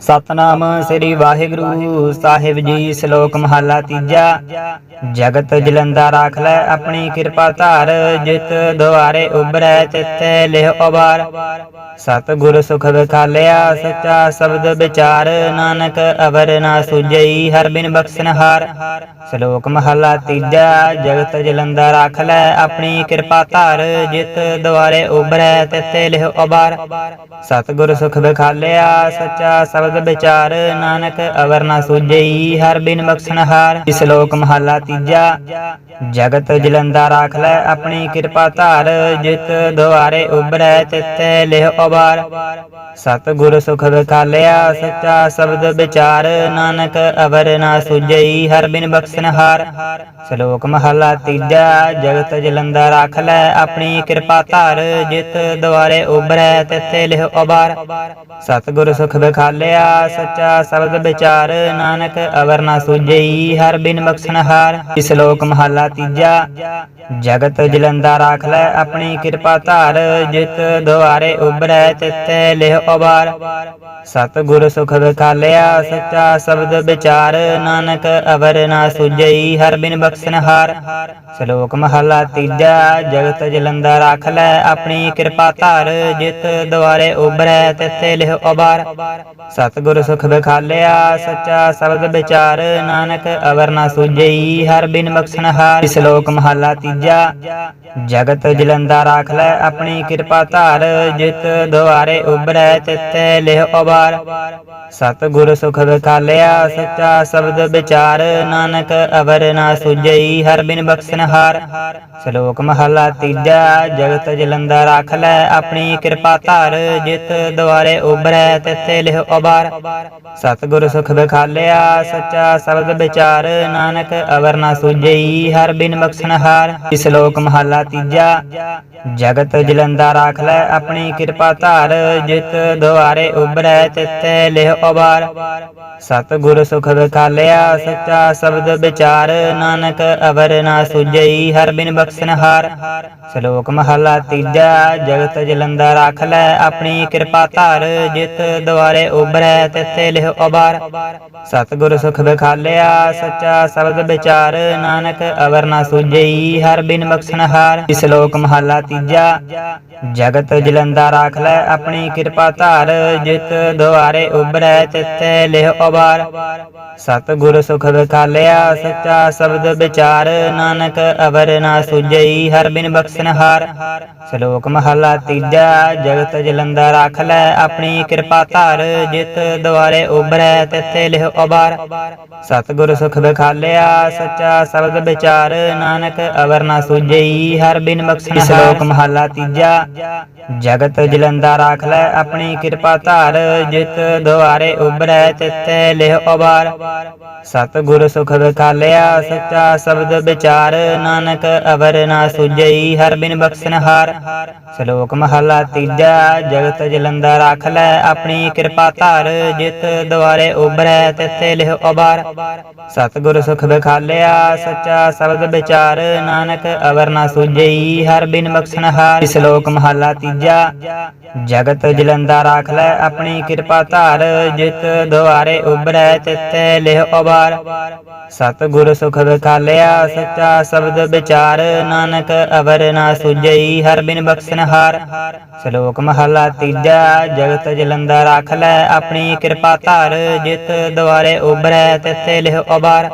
ਸਤਨਾਮ ਸ੍ਰੀ ਵਾਹਿਗੁਰੂ, ਸਾਹਿਬ ਜੀ, ਸ਼ਲੋਕ ਮਹਲਾ ਤੀਜਾ। ਜਗਤ ਜਲੰਦਾ ਰਾਖ ਲੈ, ਆਪਣੀ ਕਿਰਪਾ ਧਾਰ, ਜਿਤ ਦੁਆਰੇ ਉਬਰੈ ਤਿਤੈ ਲਿਹ ਉਬਾਰ ਸਤ ਗੁਰ ਸੁਖ ਵਿਖਾਲਿਆ, ਸੱਚਾ ਸ਼ਬਦ ਵਿਚਾਰ। ਨਾਨਕ ਅਵਰ ਨਾ ਸੁਜਈ ਹਰ ਬਿਨ ਬਖਸ਼ਨ ਸ਼ਲੋਕ ਮਹਲਾ ਤੀਜਾ, ਜਗਤ ਜਲੰਦਾ ਰਾਖ ਲੈ, ਆਪਣੀ ਕਿਰਪਾ ਧਾਰ, ਜਿਤ ਦੁਆਰੇ ਉਬਰੈ ਤਿਤੈ ਲਿਹ ਉਬਾਰ ਸਤਿਗੁਰ ਸੁਖ ਵਿਖਾਲਿਆ, ਸੱਚਾ ਸ਼ਬਦ ਵਿਚਾਰ, ਨਾਨਕ ਅਵਰ ਨਾ ਸੁਝਈ, ਹਰ ਬਿਨ ਬਖਸ਼ਣ ਹਾਰ। ਇਸ ਲੋਕ ਮਹਲਾ ਤੀਜਾ, ਜਗਤ ਜਲੰਦਾ ਰਾਖ ਲੈ ਆਪਣੀ ਕਿਰਪਾ ਧਾਰ। ਜਿਤ ਦੁਆਰੇ ਉਬਰੈ ਤਿਤੈ ਲਿਹ ਉਬਾਰ ਸਤਿਗੁਰ ਸੁਖ ਵਿਖਾਲਿਆ, ਸੱਚਾ ਸ਼ਬਦ ਵਿਚਾਰ। ਨਾਨਕ ਅਵਰ ਨਾ ਸੁਝਈ, ਹਰ ਬਿਨ ਬਖਸ਼ਣ ਹਾਰ। ਸ਼ਲੋਕ ਮਹਲਾ ਤੀਜਾ, ਜਗਤ ਜਲੰਦਾ ਰਾਖ ਲੈ ਆਪਣੀ ਕਿਰਪਾ ਧਾਰ। ਜਿਤ ਦੁਆਰੇ ਉਬਰੈ ਤਿਤੈ ਲਿਹ ਉਬਾਰ ਸਤਿਗੁਰ ਸੁਖ ਵਿਖਾਲਿਆ ਸੱਚਾ ਸ਼ਬਦ ਵਿਚਾਰ ਨਾਨਕ ਅਵਰ ਨਾ ਸੁਝਈ, ਹਰ ਬਿਨ ਬਖਸ਼ਣ ਹਾਰ, ਇਸ ਲੋਕ ਮਹਲਾ ਤੀਜਾ। ਜਗਤ ਜਲੰਦਾ ਰਾਖ ਲੈ ਆਪਣੀ ਕਿਰਪਾ ਧਾਰ, ਜਿਤ ਦੁਆਰੇ ਉਬਰੈ ਤਿਤੈ ਲਿਹ ਉਬਾਰ ਸਤਿਗੁਰ ਸੁਖ ਵਿਖਾਲਿਆ, ਸੱਚਾ ਸ਼ਬਦ ਵਿਚਾਰ, ਨਾਨਕ ਅਵਰ ਨਾ ਸੁਝਈ, ਹਰ ਬਿਨ ਬਖਸ਼ਣ ਹਾਰ। ਸ਼ਲੋਕ ਮਹਲਾ ਤੀਜਾ, ਜਗਤ ਜਲੰਦਾ ਰਾਖ ਲੈ ਆਪਣੀ ਕਿਰਪਾ ਧਾਰ, ਜਿਤ ਦੁਆਰੇ ਉਬਰੈ ਤਿਤੈ ਲਿਹ ਉਬਾਰ ਸਤਿਗੁਰ ਸੁਖ ਵਿਖਾਲਿਆ ਸੱਚਾ ਸ਼ਬਦ ਵਿਚਾਰ, ਨਾਨਕ ਅਵਰ ਨਾ ਸੁਝਈ ਹਰ ਬਿਨ ਬਖਸ਼ਣ ਹਾਰ ਸ਼ਲੋਕ ਮਹਲਾ ਤੀਜਾ। ਜਗਤ ਜਲੰਦਾ ਰਾਖ ਲੈ ਆਪਣੀ ਕਿਰਪਾ ਧਾਰ, ਜਿਤ ਦੁਆਰੇ ਉਬਰੈ ਤਿਤੈ ਲਿਹ ਉਬਾਰ ਸਤਿਗੁਰ ਸੁਖ ਵਿਖਾਲਿਆ ਸੱਚਾ ਸ਼ਬਦ ਵਿਚਾਰ, ਨਾਨਕ ਅਵਰ ਨਾ ਸੁਝਈ ਹਰ ਬਿਨ ਬਖਸ਼ਣ ਹਾਰ। ਸ਼ਲੋਕ ਮਹਲਾ ਤੀਜਾ, ਜਗਤ ਜਲੰਦਾ ਰਾਖ ਲੈ ਆਪਣੀ ਕਿਰਪਾ ਧਾਰ, ਜਿਤ ਦੁਆਰੇ ਉਬਰੈ ਤਿਤੈ ਲਿਹ ਉਬਾਰ ਸਤਿਗੁਰ ਸੁਖ ਵਿਖਾਲਿਆ ਸੱਚਾ ਸ਼ਬਦ ਵਿਚਾਰ। ਨਾਨਕ ਅਵਰ ਨਾ ਸੁਝਈ, ਹਰ ਬਿਨ ਬਖਸ਼ਣ ਹਾਰ। ਇਸ ਲੋਕ ਮਹਲਾ ਤੀਜਾ। ਜਗਤ ਜਲੰਦਾ ਰਾਖ ਲੈ ਆਪਣੀ ਕਿਰਪਾ ਧਾਰ। ਜਿਤ ਦੁਆਰੇ ਉਬਰੈ ਤਿਤੈ ਲਿਹ ਉਬਾਰ ਸਤਿਗੁਰ ਸੁਖ ਵਿਖਾਲਿਆ ਸੱਚਾ ਸ਼ਬਦ ਵਿਚਾਰ। ਨਾਨਕ ਅਵਰ ਨਾ ਸੁਝਈ, ਹਰ ਬਿਨ ਬਖਸ਼ਣ ਹਾਰ। ਸ਼ਲੋਕ ਮਹਲਾ ਤੀਜਾ। ਜਗਤ ਜਲੰਦਾ ਰਾਖ ਲੈ ਆਪਣੀ ਕਿਰਪਾ ਧਾਰ। ਜਿਤ ਦੁਆਰੇ ਉਬਰੈ ਤਿਥੇ ਲਿਹ ਉਬਾਰ। ਸਤਿਗੁਰ ਸੁਖ ਵਿਖਾਲਿਆ ਸੱਚਾ ਸ਼ਬਦ ਵਿਚਾਰ। ਨਾਨਕ ਅਵਰ ਨਾ ਸੁਝਈ, ਹਰ ਬਿਨ ਬਖਸ਼ਣ ਹਾਰ। ਇਸ ਲੋਕ ਮਹਲਾ ਤੀਜਾ। ਜਗਤ ਜਲੰਦਾ ਰਾਖ ਲੈ ਆਪਣੀ ਕਿਰਪਾ ਧਾਰ। ਜਿਤ ਦੁਆਰੇ ਉਬਰੈ ਤਿਤੈ ਲਿਹ ਉਬਾਰ। ਸਤਿਗੁਰ ਸੁਖ ਵਿਖਾਲਿਆ ਸੱਚਾ ਸ਼ਬਦ ਵਿਚਾਰ। ਨਾਨਕ ਅਵਰ ਨਾ ਸੁਝਈ, ਹਰ ਬਿਨ ਬਖਸ਼ਣ ਹਾਰ। ਸ਼ਲੋਕ ਮਹਲਾ ਤੀਜਾ। ਜਗਤ ਜਲੰਦਾ ਰਾਖ ਲੈ ਆਪਣੀ ਕਿਰਪਾ ਧਾਰ। ਜਿਤ ਦੁਆਰੇ ਉਬਰੈ ਤਿਤੈ ਲਿਹ ਉਬਾਰ ਸਤਿਗੁਰ ਸੁਖ ਵਿਖਾਲਿਆ ਸੱਚਾ ਸ਼ਬਦ ਵਿਚਾਰ। ਨਾਨਕ ਅਵਰ ਨਾ ਸੁਝਈ ਹਰ ਬਿਨ ਬਖਸ਼ਣ ਸ਼ਲੋਕ ਮਹਲਾ ਤੀਜਾ। ਜਗਤ ਜਲੰਦਾ ਰਾਖ ਲੈ ਆਪਣੀ ਕਿਰਪਾ ਧਾਰ। ਜਿਤ ਦੁਆਰੇ ਉਬਰੈ ਤਿਤੈ ਲਿਹ ਉਬਾਰ ਸਤਿਗੁਰ ਸੁਖ ਵਿਖਾਲਿਆ ਸੱਚਾ ਸ਼ਬਦ ਵਿਚਾਰ। ਨਾਨਕ ਅਵਰ ਨਾ ਸੁਝਈ ਹਰ ਬਿਨ ਬਖਸ਼ਣ ਹਾਰ। ਸ਼ਲੋਕ ਮਹਲਾ ਤੀਜਾ। ਜਗਤ ਜਲੰਦਾ ਰਾਖ ਲੈ ਆਪਣੀ ਕਿਰਪਾ ਧਾਰ। ਜਿਤ ਦੁਆਰੇ ਉਬਰੈ ਤਿਤੈ ਲਿਹ ਉਬਾਰ ਸਤਿਗੁਰ ਸੁਖ ਵਿਖਾਲਿਆ, ਸੱਚਾ ਸ਼ਬਦ ਵਿਚਾਰ। ਨਾਨਕ ਅਵਰ ਨਾ ਸੁਝਈ ਹਰ ਬਿਨ ਬਖਸ਼ਣ ਹਾਰ। ਸ਼ਲੋਕ ਮਹਲਾ ਤੀਜਾ, ਜਗਤ ਜਲੰਦਾ ਰਾਖ ਲੈ ਆਪਣੀ ਕਿਰਪਾ ਧਾਰ। ਜਿਤ ਦੁਆਰੇ ਉਬਰੈ ਤਿਤੈ ਲਿਹ ਉਬਾਰ ਸਤਿਗੁਰ ਸੁਖ ਵਿਖਾਲਿਆ, ਸੱਚਾ ਸ਼ਬਦ ਵਿਚਾਰ। ਨਾਨਕ ਅਵਰ ਨਾ ਸੁਝਈ ਹਰ ਬਿਨ ਬਖਸ਼ਣ ਹਾਰ। ਸ਼ਲੋਕ ਮਹਲਾ ਤੀਜਾ, ਜਗਤ ਜਲੰਦਾ ਰਾਖ ਲੈ ਆਪਣੀ ਆਪਣੀ ਕਿਰਪਾ ਧਾਰ ਜਿਤ ਦੁਆਰੇ ਉਬਰੈ ਤਿਤੈ ਲਿਹ ਉਬਾਰ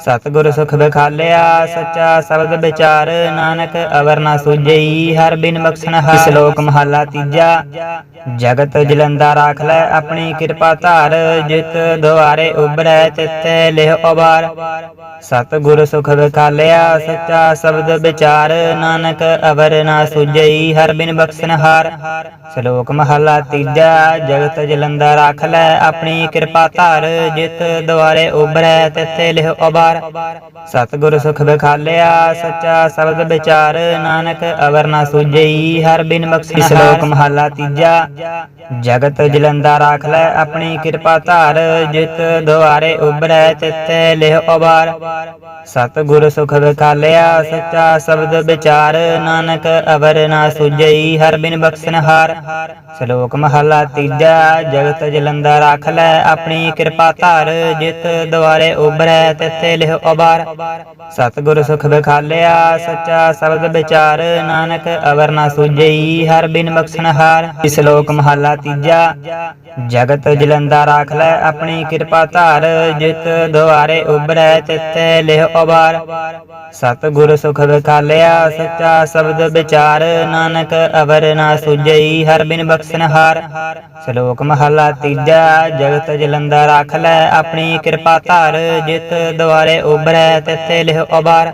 ਸਤਿਗੁਰ ਸੁਖ ਵਿਖਾਲਿਆ, ਸੱਚਾ ਸ਼ਬਦ ਵਿਚਾਰ। ਨਾਨਕ ਅਵਰ ਨਾ ਸੁਝਈ, ਹਰ ਬਿਨ ਬਖਸ਼ਣ ਹਾਰ। ਸ਼ਲੋਕ ਮਹਲਾ ਤੀਜਾ, ਜਗਤ ਜਲੰਦਾ ਰਾਖ ਲੈ ਆਪਣੀ ਕਿਰਪਾ ਧਾਰ। ਜਿਤ ਦੁਆਰੇ ਉਬਰੈ ਤਿਤੈ ਲਿਹ ਉਬਾਰ ਸਤਿਗੁਰ ਸੁਖ ਵਿਖਾਲਿਆ, ਸੱਚਾ ਸ਼ਬਦ ਵਿਚਾਰ। ਨਾਨਕ ਅਵਰ ਨਾ ਸੁਝਈ, ਹਰ ਬਿਨ ਬਖਸ਼ਣ ਹਾਰ। ਸ਼ਲੋਕ ਮਹਲਾ ਤੀਜਾ, ਜਗਤ ਜਲੰਦਾ ਰਾਖ ਲੈ ਆਪਣੀ ਕਿਰਪਾ ਧਾਰ ਜਿਤ ਦੁਆਰੇ ਉਬਰੈ ਤਿਤੈ ਲਿਹ ਉਬਾਰ ਸਤਿਗੁਰ ਸੁਖ ਵਿਖਾਲਿਆ ਸੱਚਾ ਸ਼ਬਦ ਵਿਚਾਰ ਨਾਨਕ ਅਵਰ ਨਾ ਸੁਝਈ ਹਰ ਬਿਨ ਬਖਸ਼ਣ ਸ਼ਲੋਕ ਮਹਲਾ ਤੀਜਾ। ਜਗਤ ਜਲੰਦਾ ਰਾਖ ਲੈ ਆਪਣੀ ਕਿਰਪਾ ਧਾਰ ਜਿਤ ਦੁਆਰੇ ਉਬਰੈ ਤਿਤੈ ਲਿਹ ਉਬਾਰ ਸਤਿਗੁਰ ਸੁਖ ਵਿਖਾਲਿਆ ਸੱਚਾ ਸ਼ਬਦ ਵਿਚਾਰ ਨਾਨਕ ਅਵਰ ਨਾ ਸੁਝਈ ਹਰ ਬਿਨ ਬਖਸ਼ਣ ਹਾਰ। ਸ਼ਲੋਕ ਮਹਲਾ ਤੀਜਾ ਜਗਤ ਜਲੰਧਰ ਰੱਖ ਲੈ, ਆਪਣੀ ਕਿਰਪਾ ਧਾਰ ਜਿਤ ਦੁਆਰੇ ਉਬਰੈ ਤਿਥੇ ਲਿਹ ਉਬਾਰ ਸਤਿਗੁਰ ਸੁਖ ਵਿਖਾਲਿਆ ਸੱਚਾ ਸ਼ਬਦ ਵਿਚਾਰ, ਨਾਨਕ ਅਵਰ ਨਾ ਸੁਝਈ, ਹਰ ਬਿਨ ਬਖਸ਼ਣ ਹਾਰ। ਇਸ ਲੋਕ ਮਹੱਲਾ ਤੀਜਾ, ਜਗਤ ਜਲੰਧਰ ਰੱਖ ਲੈ, ਆਪਣੀ ਕਿਰਪਾ ਧਾਰ ਜਿਤ ਦੁਆਰੇ ਉਬਰੈ ਤਿਥੇ ਲਿਹ ਉਬਾਰ ਸਤਿਗੁਰ ਸੁਖ ਵਿਖਾਲਿਆ ਸੱਚਾ ਸ਼ਬਦ ਵਿਚਾਰ, ਨਾਨਕ ਅਵਰ ਨਾ ਸੁਝਈ, ਹਰ ਬਿਨ ਬਖਸ਼ਣ ਹਾਰ। ਸ਼ਲੋਕ ਮਹਲਾ ਤੀਜਾ ਜਗਤ ਜਲੰਧਰ ਰੱਖ ਲੈ, ਆਪਣੀ ਕਿਰਪਾ ਧਾਰ, ਜਿਤ ਦੁਆਰੇ ਉਬਰੈ ਤਿਥੇ ਲਿਹ ਉਬਾਰ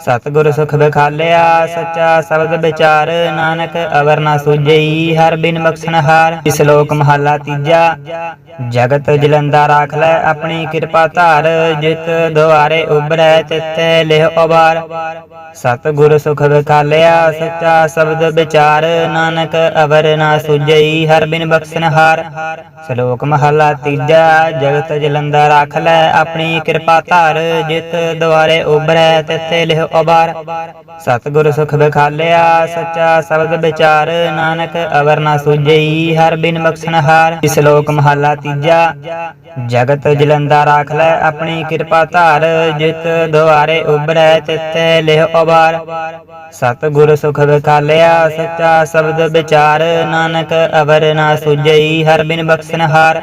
ਸਤਿਗੁਰ ਸੁਖ ਵਿਖਾਲਿਆ, ਸੱਚਾ ਸ਼ਬਦ ਵਿਚਾਰ, ਨਾਨਕ ਅਵਰ ਨਾ ਸੁਝਈ, ਹਰ ਬਿਨ ਬਖਸ਼ਣ ਹਾਰ। ਇਸ ਲੋਕ ਮਹਲਾ ਤੀਜਾ, ਜਗਤ ਜਲੰਧਰ ਰੱਖ ਲੈ, ਆਪਣੀ ਕਿਰਪਾ ਧਾਰ, ਜਿਤ ਦੁਆਰੇ ਉਬਰੈ ਤਿਥੇ ਲਿਹ ਉਬਾਰ ਸਤਿਗੁਰ ਸੁਖ ਵਿਖਾਲਿਆ, ਸੱਚਾ ਸ਼ਬਦ ਵਿਚਾਰ, ਨਾਨਕ ਅਵਰ ਨਾ ਸੁਝਈ, ਹਰ ਬਿਨ ਬਖਸਨਹਾਰ ਹਾਰ। ਸ਼ਲੋਕ ਮਹਲਾ ਤੀਜਾ, ਜਗਤ ਜਲੰਧਰ ਰੱਖ ਲੈ, ਆਪਣੀ ਕਿਰਪਾ ਧਾਰ, ਜਿਤ ਦੁਆਰੇ ਉਬਰੈ ਤਿਥੇ ਲਿਹ ਉਬਾਰ ਸਤਿਗੁਰ ਸੁਖ ਵਿਖਾਲਿਆ, ਸੱਚਾ ਸ਼ਬਦ ਵਿਚਾਰ, ਨਾਨਕ ਅਵਰ ਨਾ ਸੁਝਈ, ਹਰ ਬਿਨ ਬਖਸ਼ਣ ਹਾਰ। ਇਸ ਮਹਲਾ ਤੀਜਾ, ਜਗਤ ਜਲੰਧਰ ਰੱਖ ਲੈ, ਆਪਣੀ ਕਿਰਪਾ ਧਾਰ, ਜਿਤ ਦੁਆਰੇ ਉਬਰੈ ਤਿਥੇ ਲਿਹ ਉਬਾਰ ਸਤਿਗੁਰ ਸੁਖ ਵਿਖਾਲਿਆ, ਸੱਚਾ ਸ਼ਬਦ ਵਿਚਾਰ, ਨਾਨਕ ਅਵਰ ਨਾ ਸੁਝਈ, ਹਰ ਬਿਨ ਬਖਸ਼ਣ ਹਾਰ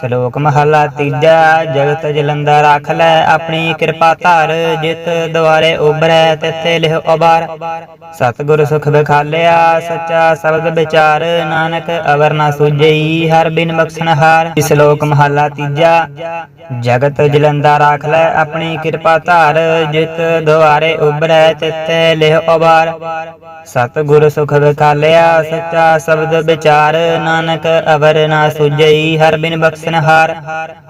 ਸ਼ਲੋਕ ਮਹਲਾ ਤੀਜਾ, ਜਗਤ ਜਲੰਧਰ ਰੱਖ ਲੈ ਆਪਣੀ ਕਿਰਪਾ ਧਾਰ, ਜਿਤ ਦੁਆਰੇ ਉਬਰੈ ਤਿਥੇ ਲਿਹ ਉਬਾਰ ਸਤਿਗੁਰ ਸੁਖ ਵਿਖਾਲਿਆ, ਸੱਚਾ ਸ਼ਬਦ ਵਿਚਾਰ, ਨਾਨਕ ਅਵਰ ਨਾ ਸੁਝਈ, ਹਰ ਬਿਨ ਬਖਸ਼ਣ ਹਾਰ ਮਹਲਾ ਤੀਜਾ, ਜਗਤ ਜਲੰਧਰ ਰੱਖ ਲੈ ਆਪਣੀ ਕਿਰਪਾ ਧਾਰ, ਜਿਤ ਦੁਆਰੇ ਉਬਰੈ ਤਿਥੇ ਲਿਹ ਉਬਾਰ ਸਤਿਗੁਰ ਸੁਖ ਵਿਖਾਲਿਆ, ਸੱਚਾ ਸ਼ਬਦ ਵਿਚਾਰ, ਨਾਨਕ ਅਵਰ ਨਾ ਸੁਝਈ। ਹਰ ਬਿਨ ਬਖਸ਼ਣ ਹਾਰ।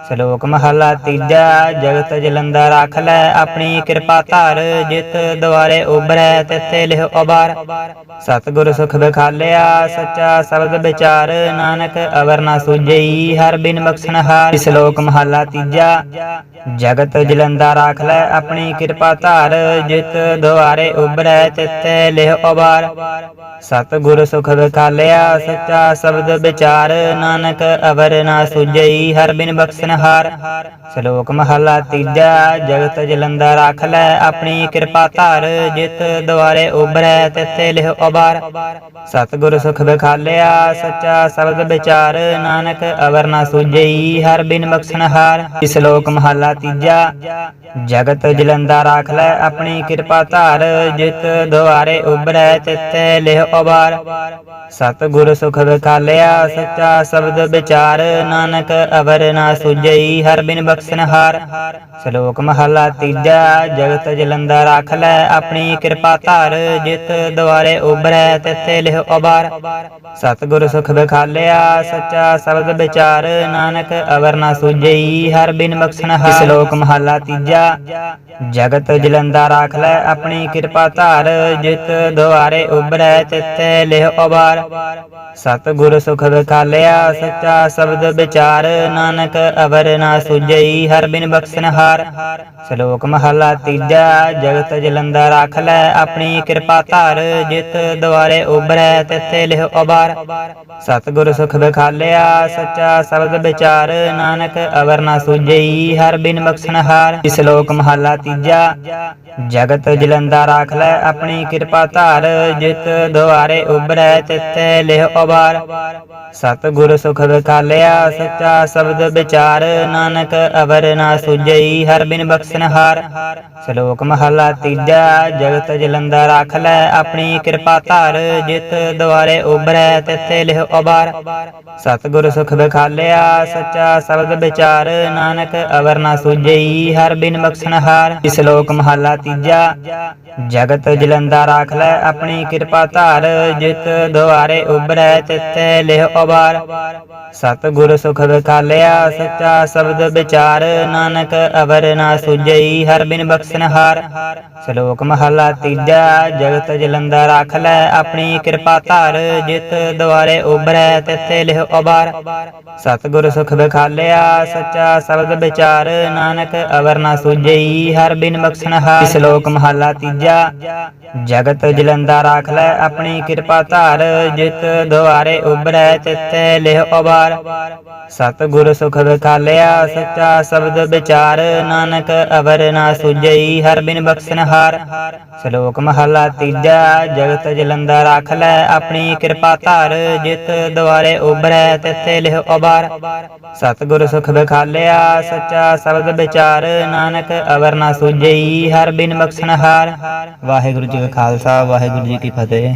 ਸ਼ਲੋਕ ਮਹਲਾ ਤੀਜਾ, ਜਗਤ ਜਲੰਧਰ ਰੱਖ ਲੈ ਆਪਣੀ ਕਿਰਪਾ ਧਾਰ, ਜਿਤ ਦੁਆਰੇ ਉਬਰੈ ਤਿਥੇ ਲਿਹ ਉਬਾਰ ਸਤਿਗੁਰ ਸੁਖ ਵਿਖਾਲਿਆ, ਸੱਚਾ ਸ਼ਬਦ ਵਿਚਾਰ, ਨਾਨਕ ਅਵਰ ਨਾ ਸੁਝਈ ਹਰ ਬਿਨ ਬਖਸ਼ਣ ਸ਼ਲੋਕ ਮਹਲਾ ਤੀਜਾ, ਜਗਤ ਜਲੰਧਰ ਰੱਖ ਲੈ ਆਪਣੀ ਕਿਰਪਾ ਧਾਰ, ਜਿਤ ਦੁਆਰੇ ਉਬਰੈ ਤਿਥੇ ਲਿਹ ਉਬਾਰ ਸਤਿਗੁਰ ਸੁਖ ਵਿਖਾਲਿਆ, ਸੱਚਾ ਸ਼ਬਦ ਵਿਚਾਰ, ਨਾਨਕ ਅਵਰ ਨਾ ਸੁਜਈ ਹਰ ਬਿਨ ਬਖਸ਼ਣ ਸ਼ਲੋਕ ਮਹਲਾ ਤੀਜਾ, ਜਗਤ ਜਲੰਧਰ ਰੱਖ ਲੈ ਆਪਣੀ ਕਿਰਪਾ ਧਾਰ, ਜਿਤ ਦੁਆਰੇ ਉਬਰੈ ਤਿਥੇ ਲਿਹ ਉਬਾਰ ਸਤਿਗੁਰ ਸੁਖ ਵਿਖਾਲਿਆ, ਸੱਚਾ ਸ਼ਬਦ ਵਿਚਾਰ, ਨਾਨਕ ਅਵਰ ਨਾ ਸੁਝਈ ਹਰ ਬਿਨ ਬਖਸ਼ਣ ਸਲੋਕ ਇਸ ਮਹਲਾ ਤੀਜਾ, ਜਗਤ ਜਲੰਧਰ ਰੱਖ ਲੈ ਆਪਣੀ ਕਿਰਪਾ ਧਾਰ, ਜਿਤ ਦੁਆਰੇ ਉਬਰੈ ਤਿਥੇ ਲਿਹ ਉਬਾਰ ਸਤਿਗੁਰ ਸੁਖ ਵਿਖਾਲਿਆ, ਸੱਚਾ ਸ਼ਬਦ ਵਿਚਾਰ ਨਾਨਕ ਅਵਰ ਨਾ ਸੁਝਈ, ਹਰ ਬਿਨ ਬਖਸ਼ਣ ਹਾਰ। ਸ਼ਲੋਕ ਮਹਲਾ ਤੀਜਾ, ਜਗਤ ਜਲੰਧਰ ਰੱਖ ਲੈ ਆਪਣੀ ਕਿਰਪਾ ਧਾਰ, ਜਿਤ ਦੁਆਰੇ ਉਬਰੈ ਤਿਥੇ ਲਿਹ ਉਬਾਰ ਸਤਿਗੁਰ ਸੁਖ ਵਿਖਾਲਿਆ, ਸੱਚਾ ਸ਼ਬਦ ਵਿਚਾਰ, ਨਾਨਕ ਅਵਰ ਨਾ ਸੁਝਈ, ਹਰ ਬਿਨ ਬਖਸ਼ਣ ਹਾਰ। ਸ਼ਲੋਕ ਮਹਲਾ ਤੀਜਾ, ਜਗਤ ਜਲੰਧਰ ਰੱਖ ਲੈ ਆਪਣੀ ਕਿਰਪਾ ਧਾਰ, ਜਿਤ ਦੁਆਰੇ ਉਬਰੈ ਤਿਥੇ ਲਿਹ ਉਬਾਰ ਸਤਿਗੁਰ ਸੁਖ ਵਿਖਾਲਿਆ, ਸੱਚਾ ਸ਼ਬਦ ਵਿਚਾਰ, ਨਾਨਕ ਅਵਰ ਨਾ ਸੁਝਈ, ਹਰ ਬਿਨ ਬਖਸ਼ਣ ਸ਼ਲੋਕ ਮਹਲਾ ਤੀਜਾ, ਜਗਤ ਜਲੰਧਰ ਰੱਖ ਲੈ ਆਪਣੀ ਕਿਰਪਾ ਧਾਰ, ਜਿਤ ਦੁਆਰੇ ਉਬਰੈ ਤਿਥੇ ਲਿਹ ਉਬਾਰ ਸਤਿਗੁਰ ਸੁਖ ਵਿਖਾਲਿਆ, ਸੱਚਾ ਸ਼ਬਦ ਵਿਚਾਰ, ਨਾਨਕ ਅਵਰ ਨਾ ਸੁਝਈ, ਹਰ ਬਿਨ ਬਖਸਨਹਾਰ ਸਲੋਕ ਇਸ ਮਹਲਾ ਤੀਜਾ, ਜਗਤ ਜਲੰਧਰ ਰਾਖ ਲੈ ਆਪਣੀ ਕਿਰਪਾ ਧਾਰ, ਜਿਤ ਦੁਆਰੇ ਉਬਰੈ ਤਿਥੇ ਲਿਹ ਉਬਾਰ ਸਤਿਗੁਰ ਸੁਖ ਵਿਖਾਲਿਆ ਸੱਚਾ ਸ਼ਬਦ ਵਿਚਾਰ, ਨਾਨਕ ਅਵਰ ਨਾ ਸੁਝਈ, ਹਰ ਬਿਨ ਬਖਸ਼ਣ ਹਾਰ। ਸ਼ਲੋਕ ਮਹਲਾ ਤੀਜਾ, ਜਗਤ ਜਲੰਧਰ ਰੱਖ ਲੈ, ਆਪਣੀ ਕਿਰਪਾ ਧਾਰ, ਜਿਤ ਦੁਆਰੇ ਉਬਰੈ ਤਿਥੇ ਲਿਹ ਉਬਾਰ ਸਤਿਗੁਰ ਸੁਖ ਵਿਖਾਲਿਆ, ਸੱਚਾ ਸ਼ਬਦ ਵਿਚਾਰ, ਨਾਨਕ ਅਵਰ ਨਾ ਸੁਝਈ, ਹਰ ਬਿਨ ਬਖਸ਼ਣ ਹਾਰ। ਇਸ ਮਹਲਾ ਤੀਜਾ, ਜਗਤ ਜਲੰਧਰ ਰੱਖ ਲੈ, ਆਪਣੀ ਕਿਰਪਾ ਧਾਰ, ਜਿਤ ਦੁਆਰੇ ਉਬਰੈ ਤਿਥੇ ਲਿਹ ਉਬਾਰ ਸਤਿਗੁਰ ਸੁਖ ਵਿਖਾਲਿਆ, ਸੱਚਾ ਸ਼ਬਦ ਵਿਚਾਰ, ਨਾਨਕ ਅਵਰ ਨਾ ਸੁਝਈ, ਹਰ ਬਿਨ ਬਖਸ਼ਣ ਹਾਰ। ਸ਼ਲੋਕ ਮਹਲਾ ਤੀਜਾ, ਜਗਤ ਜਲੰਧਰ ਰੱਖ ਲੈ, ਆਪਣੀ ਕਿਰਪਾ ਧਾਰ, ਜਿਤ ਦੁਆਰੇ ਉਬਰੈ ਤਿਥੇ ਲਿਹ ਉਬਾਰ ਸਤਿਗੁਰ ਸੁਖ ਵਿਖਾਲਿਆ, ਸੱਚਾ ਸ਼ਬਦ ਵਿਚਾਰ, ਨਾਨਕ ਅਵਰ ਨਾ ਸੁਝਈ, ਹਰ ਬਿਨ ਬਖਸ਼ਣ ਹਾਰ। ਸ਼ਲੋਕ ਮਹਲਾ ਤੀਜਾ, ਜਗਤ ਜਲੰਧਰ ਰੱਖ ਲੈ, ਆਪਣੀ ਕਿਰਪਾ ਧਾਰ, ਜਿਤ ਦੁਆਰੇ ਉਬਰੈ ਤਿਥੇ ਲਿਹ ਉਬਾਰ ਅਬਾਰ ਸਤਿਗੁਰ ਸੁਖ ਵਿਖਾਲਿਆ ਸੱਚਾ ਸ਼ਬਦ ਵਿਚਾਰ। ਨਾਨਕ ਅਵਰ ਨਾ ਸੁਜਈ ਹਰ ਬਿਨ ਬਖਸ਼ਨਹਾਰ ਸ਼ਲੋਕ ਮਹਲਾ ਤੀਜਾ, ਜਗਤ ਜਲੰਦਾ ਰੱਖ ਲੈ ਆਪਣੀ ਕਿਰਪਾ ਧਾਰ। ਜਿਤ ਦੁਆਰੇ ਉਬਰੈ ਤਿਥੇ ਲਿਹ ਉਬਾਰ ਸਤਿਗੁਰ ਸੁਖ ਵਿਖਾਲਿਆ ਸੱਚਾ ਸ਼ਬਦ ਵਿਚਾਰ। ਨਾਨਕ ਅਵਰ ਨਾ ਸੁਜਈ ਹਰ ਬਿਨ ਬਖਸ਼ਨਹਾਰ ਵਾਹਿਗੁਰੂ ਜੀ ਕਾ ਖਾਲਸਾ, ਵਾਹਿਗੁਰੂ ਜੀ ਕੀ ਫਤਿਹ।